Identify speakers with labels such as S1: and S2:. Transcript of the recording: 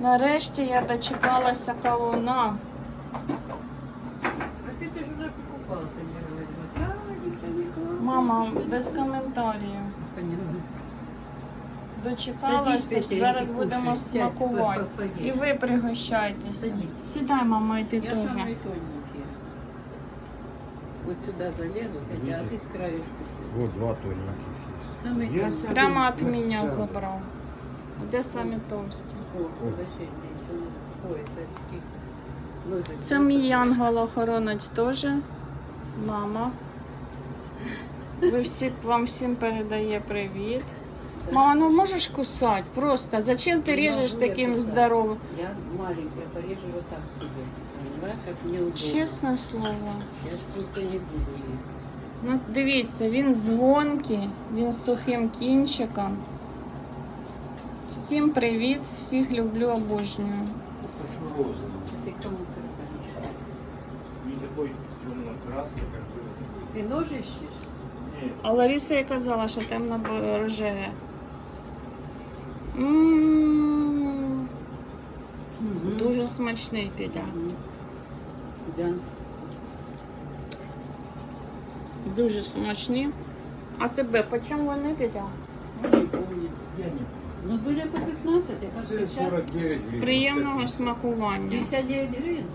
S1: Нарешті я дочекалася кавуна.
S2: А ты же уже покупал, ты мне говорила. Да, ничего не клала.
S1: Мама, без коментарів.
S2: Поняла.
S1: Дочекалася,
S2: Садись, Петя,
S1: зараз
S2: і
S1: будемо
S2: кушай. Сядь,
S1: смакувати.
S2: по- по- поїж.
S1: І ви пригощайтеся.
S2: Садись.
S1: Сідай, мама, і ти
S2: Я
S1: теж.
S2: самый тоненький. Вот сюда залезу, хотя а ты с краешку. сядь.
S3: Вот два тоненьких есть.
S2: Самый
S3: Я
S2: тонкий.
S1: Прямо від
S3: Я
S1: мене Де самі
S2: ножик.
S1: Це мій янгол-охоронець теж. Мама. Ви всі, вам всім передає привіт. Мама, ну можеш кусати? Просто. Зачем ти режеш таким здоровим?
S2: Я маленькая, порежу вот так себе.
S1: Чесне слово.
S2: Я просто не буду.
S1: Ну, дивіться, він звонкий, він з сухим кінчиком. Всім привіт, всіх люблю, обожнюю.
S3: Это что розовый.
S2: Ты кому ты
S3: Не такой темно-красный, как был.
S2: Ты нож ищешь?
S3: Нет,
S1: А Лариса і казала, що темно рожеве. М, Дуже смачний Петя.
S2: Мгм. Да.
S1: Дуже смачні. А тебе по чому вони Петя?
S2: Не помню. Ну, были по 15, я
S3: кажу,
S2: кажется, сейчас
S3: 49 гривень.
S1: Приємного смакування.
S2: 59 гривен.